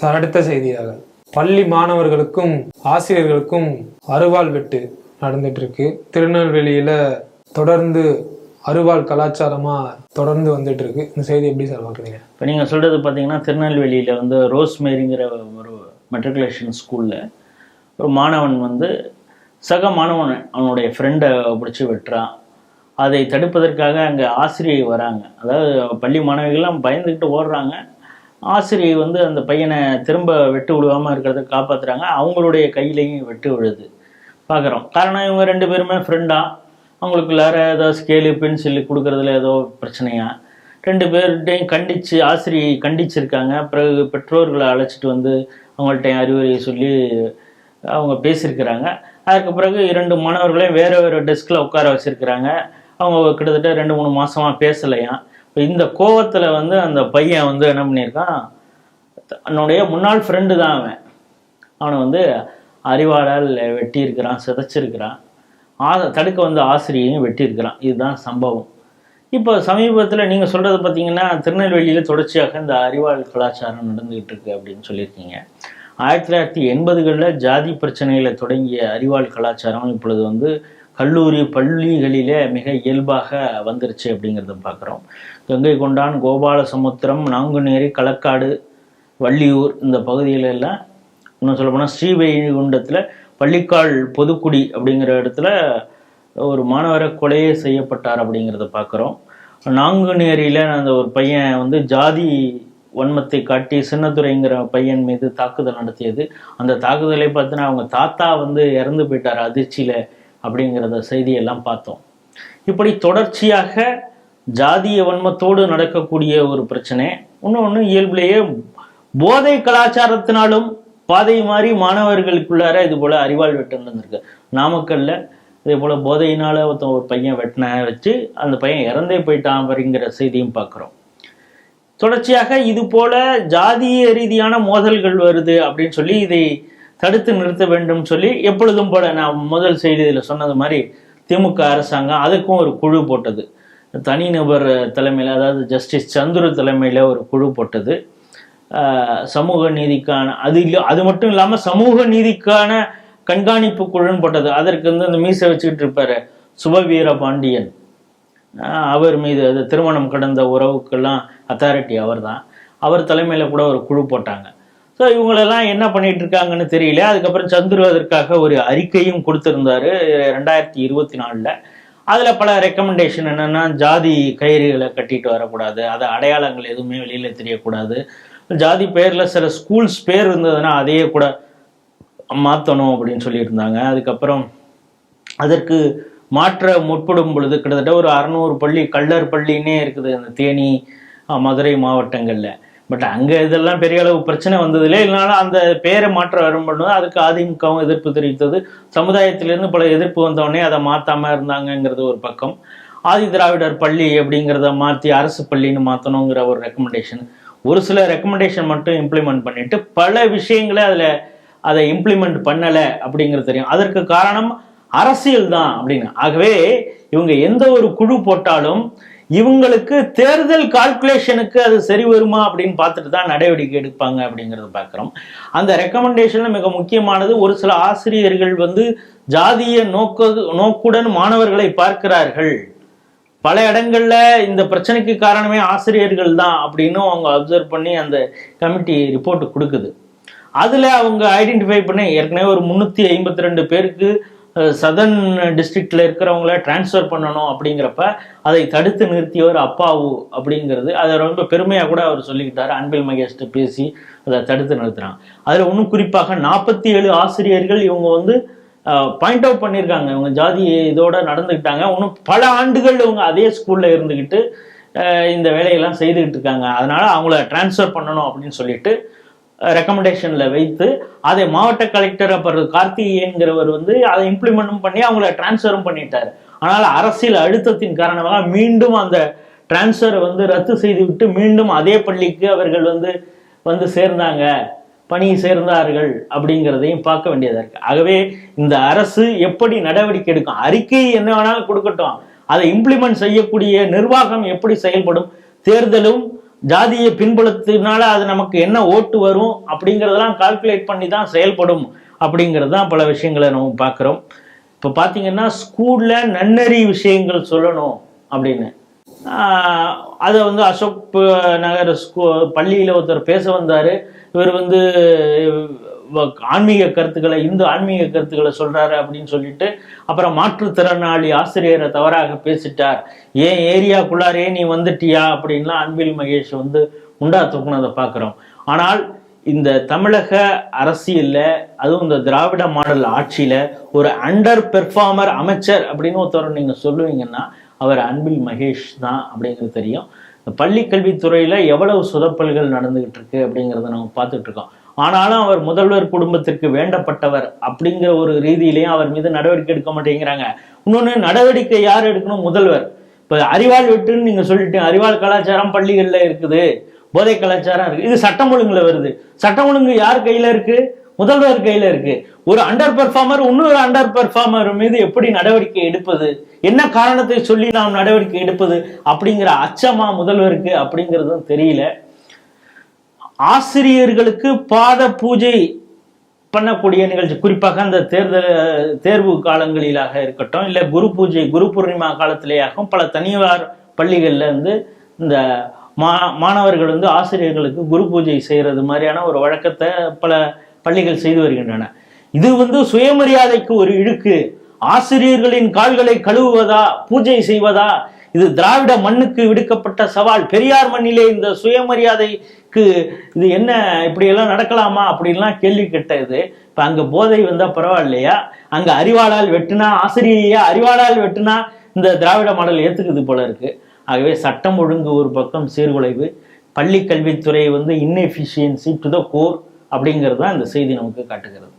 Sir அடுத்த செய்தியாக பள்ளி மாணவர்களுக்கும் ஆசிரியர்களுக்கும் அருவாள் வெட்டு நடந்துட்டு இருக்கு திருநெல்வேலியில தொடர்ந்து அருவாள் கலாச்சாரமா தொடர்ந்து வந்துட்டு இருக்கு இந்த செய்தி எப்படி சார் பார்க்குறீங்க இப்போ நீங்கள் சொல்கிறது பார்த்தீங்கன்னா திருநெல்வேலியில் வந்து ரோஸ்மேரிங்கிற ஒரு மெட்ரிகுலேஷன் ஸ்கூலில் ஒரு மாணவன் வந்து சக மாணவன் அவனுடைய ஃப்ரெண்டை பிடிச்சி வெட்டுறான். அதை தடுப்பதற்காக அங்கே ஆசிரியை வராங்க. அதாவது பள்ளி மாணவிகள்லாம் பயந்துக்கிட்டு ஓடுறாங்க. ஆசிரியை வந்து அந்த பையனை திரும்ப வெட்டு விழுவாமல் இருக்கிறத காப்பாற்றுறாங்க அவங்களுடைய கையிலையும் வெட்டு விழுது. பார்க்குறோம் காரணம் இவங்க ரெண்டு பேருமே ஃப்ரெண்டா அவங்களுக்குள்ளார ஏதோ ஸ்கேலு பென்சில் கொடுக்கறதுல ஏதோ பிரச்சனையா? ரெண்டு பேர்கிட்டையும் கண்டித்து ஆசிரியை கண்டிச்சிருக்காங்க. பிறகு பெற்றோர்களை அழைச்சிட்டு வந்து அவங்கள்ட்ட அறிவுரையை சொல்லி அவங்க பேசியிருக்கிறாங்க. அதற்கு பிறகு இரண்டு மாணவர்களையும் வேறு வேறு டெஸ்கில் உட்கார வச்சுருக்கிறாங்க. அவங்க கிட்டத்தட்ட ரெண்டு மூணு மாதமாக பேசலையாம் இப்போ இந்த கோவத்தில் வந்து அந்த பையன் வந்து என்ன பண்ணியிருக்கான்? தன்னுடைய முன்னாள் ஃப்ரெண்டு தான் அவன். அவனை வந்து அறிவாளால் வெட்டியிருக்கிறான் சிதைச்சிருக்கிறான். ஆ தடுக்க வந்த ஆசிரியையும் வெட்டியிருக்கிறான். இதுதான் சம்பவம். இப்போ சமீபத்தில் நீங்கள் சொல்கிறது பார்த்தீங்கன்னா திருநெல்வேலியில் தொடர்ச்சியாக இந்த அறிவாள் கலாச்சாரம் நடந்துகிட்டு இருக்கு அப்படின்னு சொல்லியிருக்கீங்க. ஆயிரத்தி தொள்ளாயிரத்தி எண்பதுகளில் ஜாதி பிரச்சனைகளை தொடங்கிய அறிவாள் கலாச்சாரம் இப்பொழுது வந்து கல்லூரி பள்ளிகளிலே மிக இயல்பாக வந்துருச்சு அப்படிங்கிறத பார்க்குறோம். கங்கை கொண்டான் கோபாலசமுத்திரம் நாங்குநேரி களக்காடு வள்ளியூர் இந்த பகுதிகளெல்லாம் எல்லாம் இன்னும் சொல்லப்போனால் ஸ்ரீவைகுண்டத்தில் பள்ளிக்கால் பொதுக்குடி அப்படிங்கிற இடத்துல ஒரு மாணவரை கொலையே செய்யப்பட்டார் அப்படிங்கிறத பார்க்குறோம். நாங்குநேரியில் அந்த ஒரு பையன் வந்து ஜாதி வன்மத்தை காட்டி சின்னத்துறைங்கிற பையன் மீது தாக்குதல் நடத்தியது. அந்த தாக்குதலை பார்த்தினா அவங்க தாத்தா வந்து இறந்து போயிட்டார் அதிர்ச்சியில். அப்படிங்கிறத செய்தியெல்லாம் பார்த்தோம். இப்படி தொடர்ச்சியாக ஜாதிய வன்மத்தோடு நடக்கக்கூடிய ஒரு பிரச்சனை. இன்னொன்று இயல்பிலேயே போதை கலாச்சாரத்தினாலும் பாதை மாறி மாணவர்களுக்குள்ளார இது போல அறிவாள் வெட்டு நடந்திருக்கு நாமக்கல்ல இதே போல போதையினால ஒருத்தன் ஒரு பையன் வெட்டின வச்சு அந்த பையன் இறந்தே போயிட்டான் அப்படிங்கிற செய்தியும் பார்க்குறோம். தொடர்ச்சியாக இது போல ஜாதிய ரீதியான மோதல்கள் வருது அப்படின்னு சொல்லி இதை தடுத்து நிறுத்த வேண்டும் சொல்லி எப்பொழுதும் போல நான் முதல் செய்தியில் சொன்னது மாதிரி திமுக அரசாங்கம் அதுக்கும் ஒரு குழு போட்டது. தனிநபர் தலைமையில் அதாவது ஜஸ்டிஸ் சந்துரு தலைமையில் ஒரு குழு போட்டது. சமூக நீதிக்கான அது இல்லை அது மட்டும் இல்லாமல் சமூக நீதிக்கான கண்காணிப்பு குழுன்னு போட்டது. அதற்கு வந்து அந்த மீசை வச்சுக்கிட்டு இருப்பார் சுபவீர பாண்டியன். அவர் மீது அது திருமணம் கடந்த உறவுக்கெல்லாம் அத்தாரிட்டி அவர் தான் அவர் தலைமையில் கூட ஒரு குழு போட்டாங்க. ஸோ இவங்களெல்லாம் என்ன பண்ணிட்டு இருக்காங்கன்னு தெரியல. அதுக்கப்புறம் சந்துரு அதற்காக ஒரு அறிக்கையும் கொடுத்துருந்தாரு ரெண்டாயிரத்தி இருபத்தி நாலில். அதில் பல ரெக்கமெண்டேஷன் என்னென்னா ஜாதி கயிறுகளை கட்டிட்டு வரக்கூடாது. அதை அடையாளங்கள் எதுவுமே வெளியில் தெரியக்கூடாது. ஜாதி பேரில் சில ஸ்கூல்ஸ் பேர் இருந்ததுன்னா அதையே கூட மாற்றணும் அப்படின்னு சொல்லியிருந்தாங்க. அதுக்கப்புறம் அதற்கு மாற்ற முற்படும் பொழுது கிட்டத்தட்ட ஒரு அறநூறு பள்ளி கள்ளர் பள்ளின்னே இருக்குது அந்த தேனி மதுரை மாவட்டங்களில். பட் அங்கே இதெல்லாம் பெரிய அளவு பிரச்சனை வந்ததில்லை. இல்லைனாலும் அந்த பேரை மாற்ற வரும் அதுக்கு அதிமுகவும் எதிர்ப்பு தெரிவித்தது. சமுதாயத்திலேருந்து பல எதிர்ப்பு வந்தவொடனே அதை மாற்றாமல் இருந்தாங்கங்கிறது ஒரு பக்கம். ஆதி திராவிடர் பள்ளி அப்படிங்கிறத மாற்றி அரசு பள்ளின்னு மாற்றணுங்கிற ஒரு ரெக்கமெண்டேஷன் ஒரு சில ரெக்கமெண்டேஷன் மட்டும் இம்ப்ளிமெண்ட் பண்ணிட்டு பல விஷயங்களை அதில் அதை இம்ப்ளிமெண்ட் பண்ணலை அப்படிங்கிறது தெரியும். அதற்கு காரணம் அரசியல் தான் அப்படின்னு. ஆகவே இவங்க எந்த ஒரு குழு போட்டாலும் இவங்களுக்கு தேர்தல் கால்குலேஷனுக்கு அது சரி வருமா அப்படின்னு பார்த்துட்டு தான் நடவடிக்கை எடுப்பாங்க அப்படிங்கிறத பார்க்குறோம். அந்த ரெக்கமெண்டேஷனில் மிக முக்கியமானது ஒரு சில ஆசிரியர்கள் வந்து ஜாதிய நோக்க நோக்குடன் மாணவர்களை பார்க்கிறார்கள். பல இடங்களில் இந்த பிரச்சனைக்கு காரணமே ஆசிரியர்கள் தான் அப்படின்னு அவங்க அப்சர்வ் பண்ணி அந்த கமிட்டி ரிப்போர்ட் கொடுக்குது. அதில் அவங்க ஐடென்டிஃபை பண்ணி ஏற்கனவே ஒரு முந்நூற்றி ஐம்பத்தி ரெண்டு பேருக்கு சதர்ன் டிஸ்ட்ரிக்டில் இருக்கிறவங்கள டிரான்ஸ்ஃபர் பண்ணணும் அப்படிங்கிறப்ப அதை தடுத்து நிறுத்தியவர் அப்பாவு அப்படிங்கிறது அதை ரொம்ப பெருமையாக கூட அவர் சொல்லிக்கிட்டார். அன்பில் மகேஷ்ட பேசி அதை தடுத்து நிறுத்துகிறான் அதில் இன்னும் குறிப்பாக நாற்பத்தி ஏழு ஆசிரியர்கள் இவங்க வந்து பாயிண்ட் அவுட் பண்ணியிருக்காங்க. இவங்க ஜாதி இதோட நடந்துக்கிட்டாங்க இன்னும் பல ஆண்டுகள் இவங்க அதே ஸ்கூலில் இருந்துக்கிட்டு இந்த வேலையெல்லாம் செய்துக்கிட்டு இருக்காங்க. அதனால் அவங்கள டிரான்ஸ்ஃபர் பண்ணணும் அப்படின்னு சொல்லிட்டு ரெக்கமெண்டேஷனில் வைத்து அதை மாவட்ட கலெக்டர் அப்புறம் கார்த்திகேயன்கிறவர் வந்து அதை இம்ப்ளிமெண்ட்டும் பண்ணி அவங்கள டிரான்ஸ்ஃபரும் பண்ணிட்டார். ஆனால் அரசியல் அழுத்தத்தின் காரணமாக மீண்டும் அந்த டிரான்ஸ்ஃபரை வந்து ரத்து செய்துவிட்டு மீண்டும் அதே பள்ளிக்கு அவர்கள் வந்து வந்து சேர்ந்தாங்க. பணி சேர்ந்தார்கள் அப்படிங்கிறதையும் பார்க்க வேண்டியதாக இருக்கு. ஆகவே இந்த அரசு எப்படி நடவடிக்கை எடுக்கும்? அறிக்கை என்ன வேணாலும் கொடுக்கட்டும். அதை இம்ப்ளிமெண்ட் செய்யக்கூடிய நிர்வாகம் எப்படி செயல்படும்? தேர்தலும் ஜாதியை பின்புலத்தினால அது நமக்கு என்ன ஓட்டு வரும் அப்படிங்கிறதெல்லாம் கால்குலேட் பண்ணி தான் செயல்படும் அப்படிங்கிறது தான் பல விஷயங்களை நம்ம பார்க்குறோம். இப்போ பார்த்தீங்கன்னா ஸ்கூலில் நன்னறி விஷயங்கள் சொல்லணும் அப்படின்னு. அதை வந்து அசோக் நகர் ஸ்கூ பள்ளியில் ஒருத்தர் பேச வந்தார். இவர் வந்து ஆன்மீக கருத்துக்களை இந்து ஆன்மீக கருத்துக்களை சொல்றாரு அப்படின்னு சொல்லிட்டு அப்புறம் மாற்றுத்திறனாளி ஆசிரியரை தவறாக பேசிட்டார். ஏன் ஏரியாக்குள்ளாரே நீ வந்துட்டியா? அப்படின்லாம் அன்பில் மகேஷ் வந்து உண்டா தூக்குனதை பார்க்குறோம். ஆனால் இந்த தமிழக அரசியல்ல அதுவும் இந்த திராவிட மாடல் ஆட்சியில ஒரு அண்டர் பெர்ஃபார்மர் அமைச்சர் அப்படின்னு ஒருத்தர் நீங்க சொல்லுவீங்கன்னா அவர் அன்பில் மகேஷ் தான் அப்படிங்கிறது தெரியும். பள்ளி கல்வித்துறையில எவ்வளவு சுதப்பல்கள் நடந்துகிட்டு இருக்கு அப்படிங்கிறத நம்ம பார்த்துட்டு இருக்கோம். ஆனாலும் அவர் முதல்வர் குடும்பத்திற்கு வேண்டப்பட்டவர் அப்படிங்கிற ஒரு ரீதியிலையும் அவர் மீது நடவடிக்கை எடுக்க மாட்டேங்கிறாங்க. இன்னொன்று நடவடிக்கை யார் எடுக்கணும்? முதல்வர். இப்போ அறிவாள் வெட்டுன்னு நீங்கள் சொல்லிட்டீங்க. அறிவாள் கலாச்சாரம் பள்ளிகளில் இருக்குது. போதை கலாச்சாரம் இருக்குது இது சட்டம் ஒழுங்கில் வருது. சட்டம் ஒழுங்கு யார் கையில் இருக்குது முதல்வர் கையில இருக்கு. ஒரு அண்டர் பெர்ஃபார்மர் இன்னொரு அண்டர் பெர்ஃபார்மர் மீது எப்படி நடவடிக்கை எடுப்பது? என்ன காரணத்தை சொல்லி நாம் நடவடிக்கை எடுப்பது? அப்படிங்கிற அச்சமா முதல்வருக்கு அப்படிங்கிறதும் தெரியல. ஆசிரியர்களுக்கு பாத பூஜை பண்ணக்கூடிய நிகழ்ச்சி. குறிப்பாக அந்த தேர்தல் தேர்வு காலங்களிலாக இருக்கட்டும் இல்லை குரு பூஜை குரு பூர்ணிமா காலத்திலேயாகவும் பல தனியார் பள்ளிகளில் வந்து இந்த மா மாணவர்கள் வந்து ஆசிரியர்களுக்கு குரு பூஜை செய்கிறது மாதிரியான ஒரு வழக்கத்தை பல பள்ளிகள் செய்து வருகின்றன. இது வந்து சுயமரியாதைக்கு ஒரு இழுக்கு. ஆசிரியர்களின் கால்களை கழுவுவதா பூஜை செய்வதா இது திராவிட மண்ணுக்கு விடுக்கப்பட்ட சவால். பெரியார் மண்ணிலே இந்த சுயமரியாதைக்கு இது என்ன இப்படியெல்லாம் நடக்கலாமா அப்படின்லாம் கேள்வி கேட்டது. இப்போ அங்கே போதை வந்தால் பரவாயில்லையா? அங்கே அறிவாளால் வெட்டுனா ஆசிரியையா? அறிவாளால் வெட்டுனா இந்த திராவிட மாடல் ஏற்றுக்குது போல இருக்கு. ஆகவே சட்டம் ஒழுங்கு ஒரு பக்கம் சீர்குலைவு. பள்ளி கல்வித்துறை வந்து இன்னெஃபிஷியன்சி டு த கோர் அப்படிங்கிறது தான் இந்த செய்தி நமக்கு காட்டுகிறது.